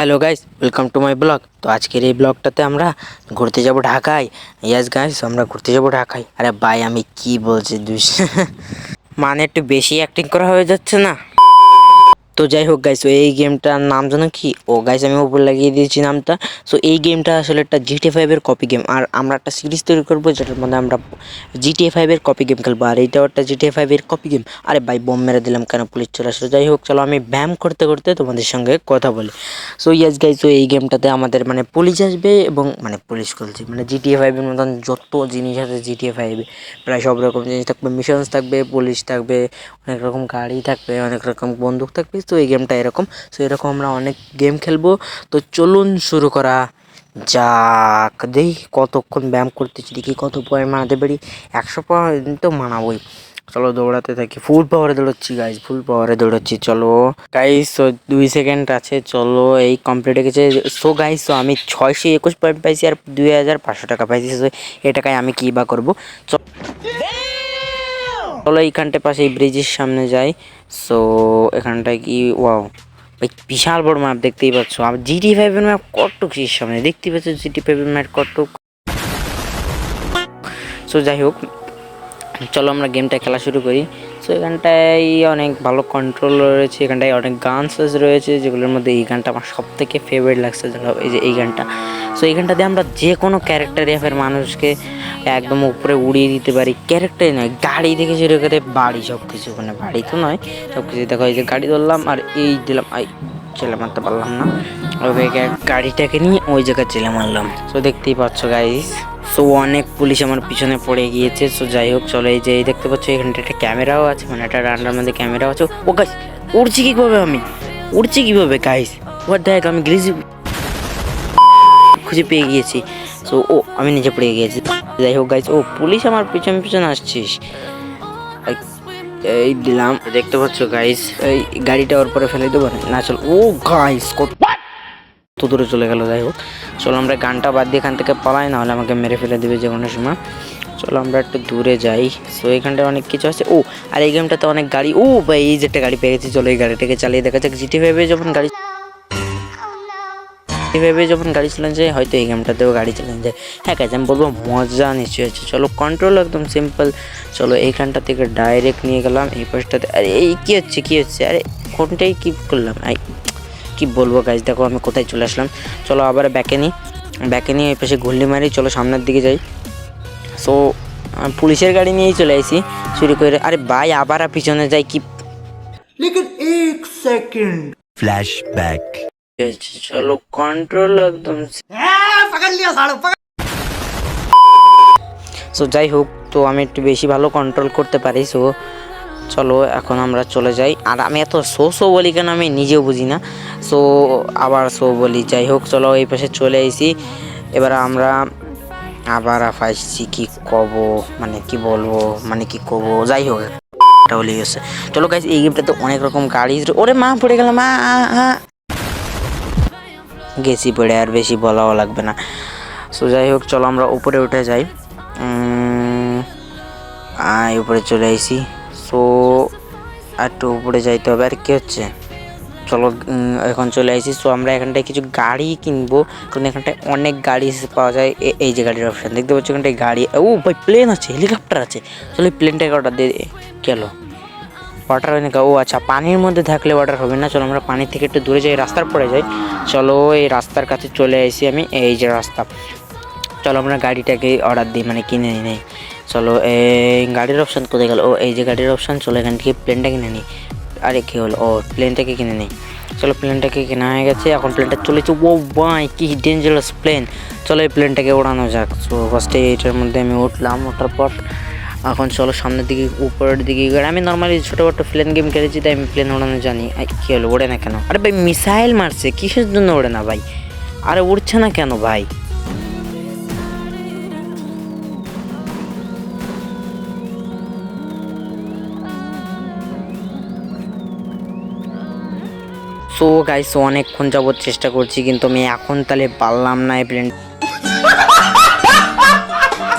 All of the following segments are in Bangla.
Hello guys welcome to my blog তো আজকের এই ব্লগটাতে আমরা ঘুরতে যাব ঢাকায়। ইয়াস গাইস আমরা ঘুরতে যাব ঢাকায়। আরে ভাই, আমি কি বলছি, দুই মানে একটু বেশি অ্যাক্টিং করা হয়ে যাচ্ছে না? তো যাই হোক গাইস এই গেমটার নাম জানো কি? ও গাইস আমি উপর লাগিয়ে দিয়েছি নামটা। সো এই গেমটা আসলে একটা জিটি ফাইভের কপি গেম আর আমরা একটা সিরিজ তৈরি করব, যেটার মধ্যে আমরা জিটিএ ফাইভের কপি গেম খেলব। আর এইটাও একটা জিটিএ ফাইভের কপি গেম আরে ভাই, বোম মেরে দিলাম কেন পুলিশ চলে আসলো যাই হোক, চলো আমি ব্যায়াম করতে করতে তোমাদের সঙ্গে কথা বলি। সো ইয়াস গাইস এই গেমটাতে আমাদের মানে পুলিশ আসবে এবং মানে পুলিশ খুলছি। মানে জিটিএ ফাইভের মতন যত জিনিস আছে জিটিএ ফাইভে প্রায় সব রকম জিনিস থাকবে। মিশনস থাকবে পুলিশ থাকবে, অনেক রকম গাড়ি থাকবে, অনেক রকম বন্দুক থাকবে। তো এই গেমটা এরকম। সো এরকম আমরা অনেক গেম খেলব। তো চলুন শুরু করা যাক। দেখি কতক্ষণ ব্যায়াম করতেছি দেখি কত পয়েন্ট মানাতে পারি। একশো পয়েন্ট তো মানাবোই। চলো দৌড়াতে থাকি। ফুল পাওয়ারে দৌড়াচ্ছি গাইজ ফুল পাওয়ারে দৌড়াচ্ছি। চলো। গাইজ তো দুই সেকেন্ড আছে। চলো এই কমপ্লিট হয়ে গেছে। সো গাইজ তো আমি ছয়শো একুশ পয়েন্ট পাইছি আর দুই হাজার পাঁচশো টাকা পাইছি। সো এ টাকায় আমি কী বা করব? চলো এইখানটায় পাশে এই ব্রিজের সামনে যাই। সো এখানটায় কি ওয়াও ভাই, বিশাল বড় ম্যাপ দেখতেই পাচ্ছ। আর জিটি ফাইভের ম্যাপ কটটুক সেই সামনে? দেখতেই পাচ্ছ জিটি ফাইভের ম্যাপ কটটুক সো যাই হোক, চলো আমরা গেমটা খেলা শুরু করি। সো এখানটায় অনেক ভালো কন্ট্রোল রয়েছে, এখানটায় অনেক গানস রয়েছে, যেগুলোর মধ্যে এই গানটা আমার সব থেকে ফেভারিট লাগছে এই যে এই গানটা। সো এই গানটা দিয়ে আমরা যে কোনো ক্যারেক্টার ফের মানুষকে একদম উপরে উড়িয়ে দিতে পারি। ক্যারেক্টারই নয়, গাড়ি থেকে শুরু করে বাড়ি সব কিছু মানে বাড়ি তো নয়। সব কিছু দেখো, এই যে গাড়ি ধরলাম আর এই দিলাম, আই, ছেলে মারতে পারলাম না। ওই গাড়িটাকে নিয়ে ওই জায়গায় ছেলে মারলাম। সো দেখতেই পাচ্ছ গাইস সো অনেক পুলিশ আমার পিছনে পড়ে গিয়েছে। সো যাই হোক, চলো এই যে, এই দেখতে পাচ্ছ এখানটা একটা ক্যামেরাও আছে মানে একটা রান্নার মধ্যে ক্যামেরাও আছে। ও গাইস উড়ছি কীভাবে আমি? উড়ছি কীভাবে গাইস ওর দেখ আমি গ্রিজি খুঁজে পেয়ে গিয়েছি। সো ও, আমি নিচে পড়ে গিয়েছি। যাই হোক গাইস ও পুলিশ আমার পিছনে পিছনে আসছিস। এই- দিলাম, দেখতে পাচ্ছ গাইস এই গাড়িটা ওর পরে ফেলে দেবো। না, চল, ও গাইস কত দূরে চলে গেল, যাই হোক। চলো, আমরা গানটা বাদ দিয়ে এখান থেকে পালাই না হলে আমাকে মেরে ফেলে দেবে যে কোনো সময়। চলো, আমরা একটু দূরে যাই। সো এখানটায় অনেক কিছু আছে। ও, আর এই গেমটাতে অনেক গাড়ি। ও, ভাই, এই যে একটা গাড়ি পেয়ে গেছি। চলো, এই গাড়িটাকে চালিয়ে দেখা যাক। জিটি ভেবে যখন গাড়ি এভাবে যখন গাড়ি চালানো যায় হয়তো এই গেমটাতেও গাড়ি চালানো যায়। হ্যাঁ কাজ আমি বলব মজা নিশ্চয়ই হচ্ছে চলো কন্ট্রোল একদম সিম্পল চলো এইখানটা থেকে ডাইরেক্ট নিয়ে গেলাম এই পাশটাতে। আরে এই কী হচ্ছে কী হচ্ছে? আরে কোনটাই কি করলাম? আই কি বলব গাছ দেখো আমি কোথায় চলে আসলাম। চলো আবার ব্যাকে নিই। ব্যাকে নিয়ে এই পাশে ঘুরলি মারি চলো সামনের দিকে যাই। সো পুলিশের গাড়ি নিয়েই চলে আসি চুরি করে। আরে ভাই আবার পিছনে যাই কি লেকিন এক সেকেন্ড আছে চলো কন্ট্রোল একদম সো যাই হোক তো আমি একটু বেশি ভালো কন্ট্রোল করতে পারি সো চলো এখন আমরা চলে যাই। আর আমি এত শো শো বলি কেন আমি নিজেও বুঝি না। সো আবার শো বলি যাই হোক চলো এই পাশে চলে এসি এবার আমরা আবার আফাইছি কি কব মানে কি বলব মানে কি কব যাই হোক একটা গেছে চলো গাইজ এই গেমটাতে অনেক রকম গাড়ি ওরে মা পড়ে গেল মা গেছি পড়ে, আর বেশি বলাও লাগবে না। সো যাই হোক, চলো আমরা উপরে উঠে যাই। উপরে চলে আইসি। সো একটু উপরে যাইতে হবে, আর কি হচ্ছে? চলো এখন চলে আইসি। সো আমরা এখানটায় কিছু গাড়ি কিনবো, কারণ এখানটায় অনেক গাড়ি পাওয়া যায়। এই যে গাড়ির অপশান দেখতে পাচ্ছ এখানটায় গাড়ি, ও ভাই প্লেন আছে হেলিকপ্টার আছে। চলো প্লেনটাকে অর্ডার দিয়ে গেল ওয়াটার হয় না ও আচ্ছা পানির মধ্যে থাকলে ওয়াটার হবে না। চলো আমরা পানি থেকে একটু দূরে যাই, রাস্তার পরে যাই। চলো, এই রাস্তার কাছে চলে আসি আমি, এই যে রাস্তা। চলো আমরা গাড়িটাকে অর্ডার দিই মানে কিনে নিই চলো এই গাড়ির অপশান কোথায় গেল? ও, এই যে গাড়ির অপশান চলো এখান থেকে প্লেনটা কিনে নিই। আরে, কী হলো? ও প্লেনটাকে কিনে নিই। চলো প্লেনটাকে কেনা হয়ে গেছে, এখন প্লেনটা চলেছে। ও বাই কি ডেঞ্জারাস প্লেন চলো, এই প্লেনটাকে ওড়ানো যাক। সো ফার্স্টে এইটার মধ্যে আমি উঠলাম, ওঠার পর এখন চলো সামনের দিকে, উপরের দিকে আমি নর্মালি ছোটো ছোটো প্লেন গেম খেলেছি, তাই আমি প্লেন ওড়ানো জানি। কী হলো, ওড়ে না কেন? আরে ভাই মিসাইল মারছে, কিসের জন্য ওড়ে না ভাই? আরে উড়ছে না কেন ভাই? সো গাইস অনেকক্ষণ যাবত চেষ্টা করছি, কিন্তু আমি এখন তাহলে পারলাম না এই প্লেন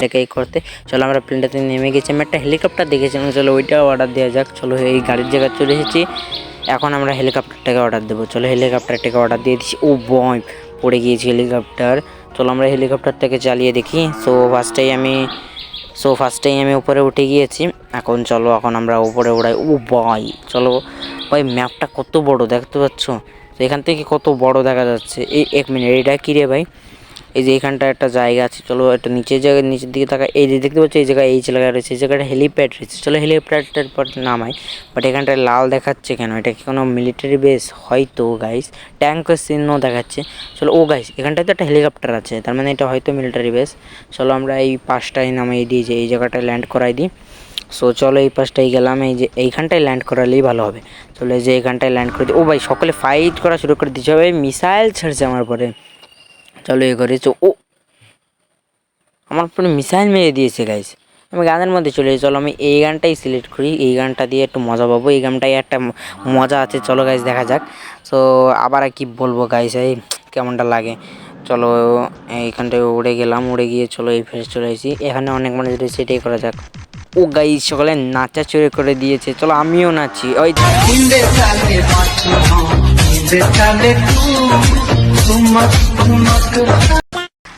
এটাকে করতে। চলো আমরা প্লেনটাতে নেমে গেছি। আমি একটা হেলিকপ্টার দেখেছিলাম। চলো ওইটাও অর্ডার দেওয়া যাক। চলো এই গাড়ির জায়গায় চলে এসেছি। এখন আমরা হেলিকপ্টারটাকে অর্ডার দেবো। চলো হেলিকপ্টারটাকে অর্ডার দিয়ে দিচ্ছি। ও বয় পড়ে গিয়েছি হেলিকপ্টার চলো আমরা হেলিকপ্টারটাকে চালিয়ে দেখি। সো ফার্স্টেই আমি সো ফার্স্টেই আমি উপরে উঠে গিয়েছি। এখন চলো, এখন আমরা উপরে উড়াই। ও ভাই চলো ভাই ম্যাপটা কত বড় দেখতে পাচ্ছ? এখান থেকে কত বড় দেখা যাচ্ছে? এই এক মিনিট এটা কী রে ভাই? এই যে এখানটা একটা জায়গা আছে, চলো একটা নিচের জায়গায়, নিচের দিকে থাকা, এই যে দেখতে পাচ্ছ, এই জায়গায় এই জায়গা রয়েছে, এই জায়গাটা হেলিপ্যাড রয়েছে। চলো হেলিপ্যাডটার পর নামাই বাট এখানটায় লাল দেখাচ্ছে কেন? এটা কি কোনো মিলিটারি বেস হয়তো গাইস ট্যাঙ্কের চিহ্ন দেখাচ্ছে। চলো, ও গাইস এখানটায় তো একটা হেলিকপ্টার আছে, তার মানে এটা হয়তো মিলিটারি বেস চলো আমরা এই পাশটায় নামাই দিই, যে এই জায়গাটায় ল্যান্ড করাই দিই। সো চলো এই পাশটাই গেলাম, এই যে এইখানটায় ল্যান্ড করালেই ভালো হবে। চলো এই যে এইখানটায় ল্যান্ড করে দিই। ও ভাই, সকলে ফাইট করা শুরু করে দিচ্ছে ভাই মিসাইল ছাড়ছে আমার পরে চলো এ করেছ। ও, আমার পুরো মিসাইল মেরে দিয়েছে গাইস আমি গানের মধ্যে চলে চলো, আমি এই গানটাই সিলেক্ট করি। এই গানটা দিয়ে একটু মজা পাবো। এই গানটাই একটা মজা আছে। চলো গাইস দেখা যাক। সো আবার কি বলব গাইস এই কেমনটা লাগে। চলো, এইখানটায় উড়ে গেলাম। উড়ে গিয়ে চলো, এই ফেস চলে এসেছি এখানে অনেক মানুষ রয়েছে। এটাই করা যাক। ও গাইস সকালে নাচা চড়ে করে দিয়েছে। চলো, আমিও নাচি। ওই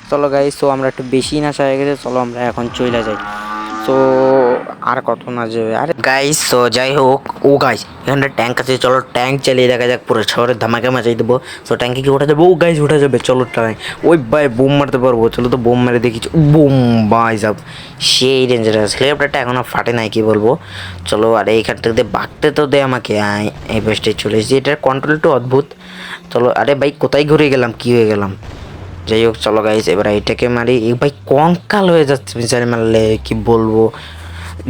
চলো গাই তো আমরা একটু বেশি নাচা হয়ে গেছে চলো আমরা এখন চলে যাই। তো আর কত না যাবে। আরে গাইস তো যাই হোক, ও গাইস এখানটা ট্যাঙ্ক আছে, চলো ট্যাঙ্ক চালিয়ে দেখা যাক, পুরো শহরের ধামাকা মাচাই দেবো। তো ট্যাঙ্কে কি ওঠা যাবে ও গাইস ওঠা যাবে, চলো ট্যাঙ্ক ওই ভাই, বোম মারতে পারব, চলো তো বোম মেরে দেখি। বুম বাই সব, সেই ডেঞ্জারাস হেলিকপ্টারটা এখনও ফাটে নাই, কি বলব? চলো, আরে এইখান থেকে বাঁকতে তো দে আমাকে। এই বেস্টে চলে এসেছি। এটার কন্ট্রোল একটু অদ্ভুত। চলো, আরে ভাই, কোথায় ঘুরে গেলাম? কি হয়ে গেলাম? যাই হোক চলো গাইস এবার এটাকে মারি। ভাই, কঙ্কাল হয়ে যাচ্ছে, বিচারে মারলে, কি বলব?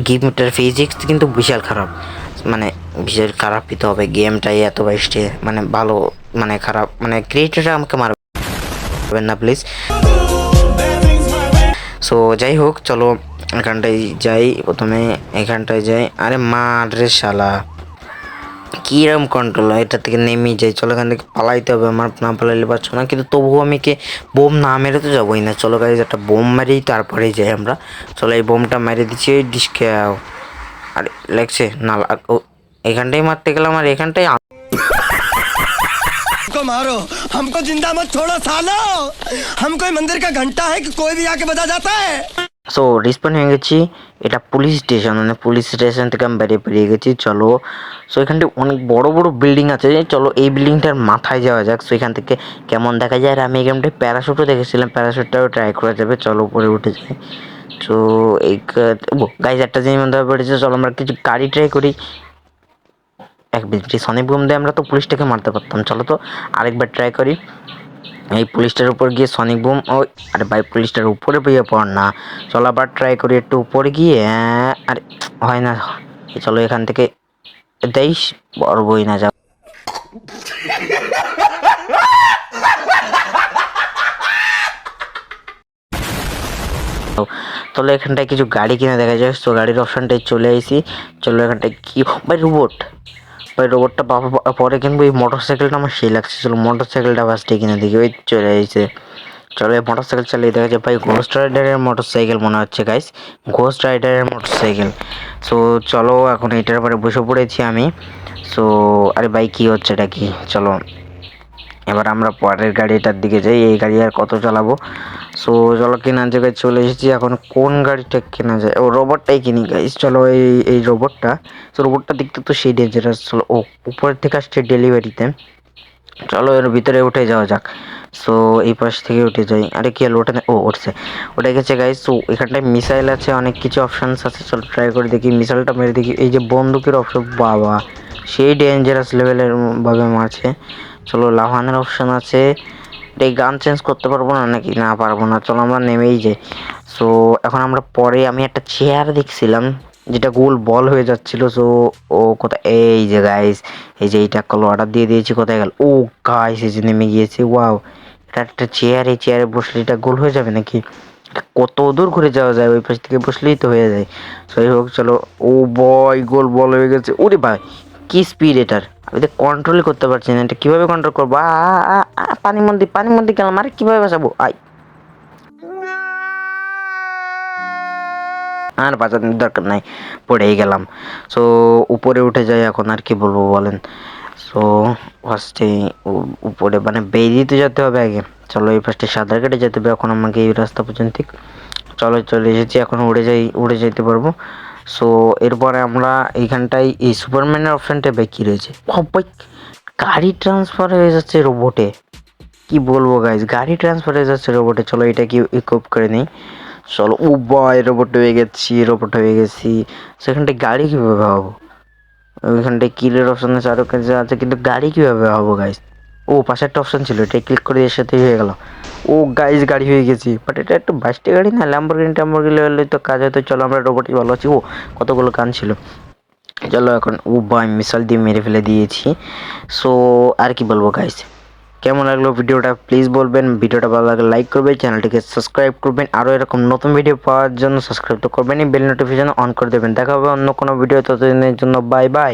গেমটার ফিজিক্স কিন্তু বিশাল খারাপ। মানে বিশাল খারাপ দিতে হবে গেমটাই এত বেস্টে মানে ভালো মানে খারাপ। মানে ক্রিয়েটাররা আমাকে মারবেন না প্লিজ সো যাই হোক চলো, এখানটায় যাই, প্রথমে এখানটায় যাই। আরে মা রে শালা। কীরকম কন্ট্রোল হয় এটা থেকে নেমে যাই চলো এখান থেকে পালাইতে হবে আমার না পালাইলে পারছো না কিন্তু তবুও আমি কে বোম না মেরে তো যাবোই না চলো গাড়ি একটা বোম মারি তারপরেই যাই আমরা চলো এই বোমটা মেরে দিচ্ছি ওই ডিস্কে আর লাগছে না লাগ- ও এখানটাই মারতে গেলাম আর এখানটাই আ- हमको मारो हमको जिंदा मत छोड़ो सालो हम कोई मंदिर का घंटा है कि कोई भी आके बजा जाता है সো রিসপন হয়ে গেছি। এটা পুলিশ স্টেশন মানে পুলিশ স্টেশন থেকে আমি বেরিয়ে বেরিয়ে গেছি, চলো। সো এখানটা অনেক বড় বড় বিল্ডিং আছে। চলো, এই বিল্ডিংটার মাথায় যাওয়া যাক। সো এখান থেকে কেমন দেখা যায়? আর আমি এই গেমটায় প্যারাশুটও দেখেছিলাম। প্যারাশুটটাও ট্রাই করা যাবে। চলো, উপরে উঠে যাই। তো এই গাইজ একটা জিনিস মধ্যে পড়েছে চলো, আমরা কিছু গাড়ি ট্রাই করি। এক মিনিট সনিক বুম দিয়ে আমরা তো পুলিশটাকে মারতে পারতাম। চলো তো, আরেকবার ট্রাই করি। এই পুলিশটার উপর গিয়ে সনিক বুম ও, আরে ভাই, পুলিশটার উপরে পেয়ে পড় না। চলো আবার ট্রাই করি একটু উপরে গিয়ে আরে, হয় না। চলো এখান থেকে দেইস বই না যাও চলো এখানটায় কিছু গাড়ি কিনে দেখা যায় তো গাড়ির অপশনটাই চলে আইসি চলো এখানটায় কি ভাই রোবট ভাই রোবটটা বাবা পরে কিনবো ওই মোটর সাইকেলটা আমার সেই লাগছে। চলো মোটর সাইকেলটা ফার্স্টে কিনে দেখি। ওই চলে এসেছে। চলো, এই মোটর সাইকেল চালিয়ে দেখা যায় ভাই ঘোস্ট রাইডারের মোটর সাইকেল মনে হচ্ছে গাইস ঘোস্ট রাইডারের মোটর সাইকেল সো চলো, এখন এটার পরে বসে পড়েছি আমি। সো আরে ভাই, কী হচ্ছে এটা কি? চলো। এবার আমরা পরের গাড়িটার দিকে যাই, এই গাড়ি আর কত চালাবো? সো চলো কেনার জায়গায় চলে এসেছি। এখন কোন গাড়িটা কেনা যায়? ও রোবটটাই কিনি গাইস চলো এই এই রোবটটা তো রোবটটা দেখতে তো সেই ডেঞ্জারাস চলো, ও উপরের থেকে আসছে ডেলিভারিতে চলো, এর ভিতরে উঠে যাওয়া যাক। সো এই পাশ থেকে উঠে যাই। আরে, কি হলো? ওটা ও, উঠছে। ওটা গেছে গাইস তো এখানটায় মিসাইল আছে, অনেক কিছু অপশানস আছে। চলো ট্রাই করে দেখি। মিসাইলটা মেরে দেখি। এই যে বন্দুকের অপশন বাবা। সেই ডেঞ্জারাস লেভেলের ভাবে মারছে। চলো লাভানের অপশন আছে। এটা গান চেঞ্জ করতে পারব না নাকি? না, পারব না। চলো, আমরা নেমেই যাই। সো এখন আমরা পরে আমি একটা চেয়ার দেখছিলাম, যেটা গোল বল হয়ে যাচ্ছিল। সো ও কোথায়? এই যে গাইস এই যে এইটা কল অর্ডার দিয়ে দিয়েছি, কোথায় গেল? ও গাইস এই যে নেমে গিয়েছে। ওয়াও এটা একটা চেয়ার এই চেয়ারে বসলে এটা গোল হয়ে যাবে নাকি? কত দূর ঘুরে যাওয়া যায়? ওই পাশ থেকে বসলেই তো হয়ে যায়। যাই হোক, চলো। ও বয় গোল বল হয়ে গেছে। ওরে ভাই কি স্পিড এটার? আমি তো কন্ট্রোল করতে পারছি না, এটা কীভাবে কন্ট্রোল করব? পানির মধ্যে পানির মধ্যে গেলাম, আরে কীভাবে বাঁচাবো? আই আর বাঁচানোর দরকার নাই, পড়েই গেলাম। সো উপরে উঠে যাই এখন, আর কি বলব বলেন? সো ফার্স্টে উপরে মানে বেরিয়ে তো যেতে হবে আগে। চলো এই ফার্স্টে সাঁতার কেটে যেতে হবে, এখন আমাকে এই রাস্তা পর্যন্ত। চলো, চলে এসেছি, এখন উড়ে যাই, উড়ে যেতে পারব। সো এরপরে আমরা এইখানটায় এই সুপারম্যানের অপশানটা বাকি রয়েছে? ভাই, গাড়ি ট্রান্সফার হয়ে যাচ্ছে রোবটে কি বলব গাইজ গাড়ি ট্রান্সফার হয়ে যাচ্ছে রোবটে চলো এটা কি ইকুপ করে নিই। চলো ও বয় রোবট হয়ে গেছি রোবট হয়ে গেছি। সেখানটায় গাড়ি কীভাবে হব ওইখানটায় কিলের অপশন আছে আরও কাছে আছে কিন্তু গাড়ি কীভাবে হব গাইজ ও পাশে একটা অপশন ছিল এটা ক্লিক করে এর সাথেই হয়ে গেল। ও গাইজ গাড়ি হয়ে গেছি। বাট এটা একটু বাইশটি গাড়ি না ল্যাম্বরগিনি ট্যাম্বরগিনি হলে তো কাজ হয়তো চলো, আমরা রোবটই ভালো আছি। ও, কতগুলো গান ছিল। চলো, এখন ও বাই মিসাল দিয়ে মেরে ফেলে দিয়েছি। সো আর কি বলব গাইজ কেমন লাগল ভিডিওটা? প্লিজ বলবেন। ভিডিওটা ভালো লাগলে লাইক করবেন, চ্যানেলটিকে সাবস্ক্রাইব করবেন। আরও এরকম নতুন ভিডিও পাওয়ার জন্য সাবস্ক্রাইব তো করবেনই। বেল নোটিফিকেশন অন করে দেবেন। দেখা হবে অন্য কোনো ভিডিও ততদিনের জন্য বাই বাই